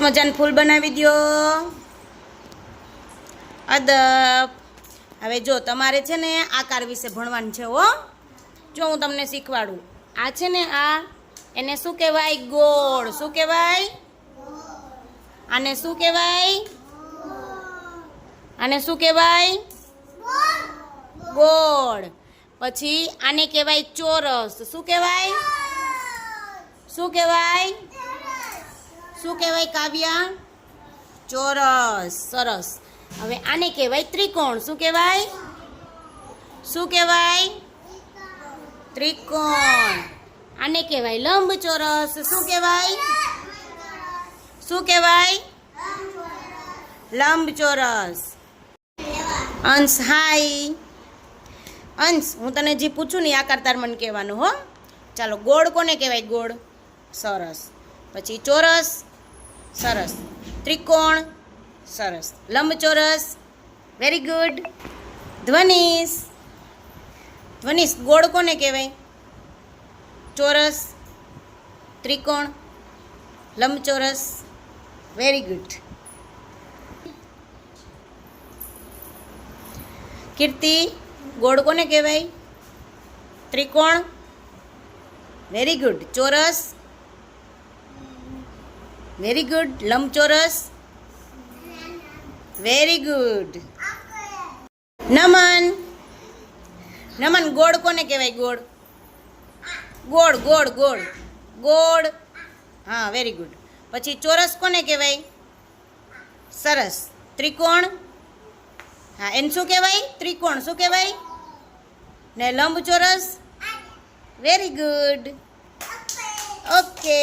મસ્ત મજાનું ફૂલ બનાવી દ્યો. અદબ. હવે જો તમારે છે ને આકાર વિશે ભણવાનું છે હો. જો હું તમને શીખવાડું. આ છે ને આ, એને શું કહેવાય? ગોળ. શું કહેવાય? આને શું કહેવાય? આને શું કહેવાય? ગોળ. પછી આને કહેવાય ચોરસ. શું કહેવાય? શું કહેવાય? શું કહેવાય કાવ્યા? ચોરસ, સરસ. હવે આને કહેવાય ત્રિકોણ. શું કહેવાય? શું કહેવાય? ત્રિકોણ. આને કહેવાય લંબચોરસ. શું કહેવાય? શું કહેવાય? લંબચોરસ. અંશ, હાય. અંશ, હું તને જે પૂછું ને આકાર તાર મને કહેવાનું, હો. ચાલો, ગોળ કોને કહેવાય? ગોળ. સરસ. પછી ચોરસ. સરસ. ત્રિકોણ, સરસ. લંબચોરસ વેરી ગુડ ધ્વનિસ. ધ્વનિસ ગોળ કોને કહેવાય? ચોરસ, ત્રિકોણ, લંબચોરસ વેરી ગુડ કીર્તિ ગોળ કોને કહેવાય? ત્રિકોણ વેરી ગુડ ચોરસ વેરી ગુડ લંબચોરસ વેરી ગુડ નમન નમન ગોળ કોને કહેવાય ગોળ ગોળ ગોળ ગોળ ગોળ હા વેરી ગુડ પછી ચોરસ કોને કહેવાય સરસ ત્રિકોણ હા એને શું કહેવાય ત્રિકોણ શું કહેવાય ને લંબચોરસ વેરી ગુડ ઓકે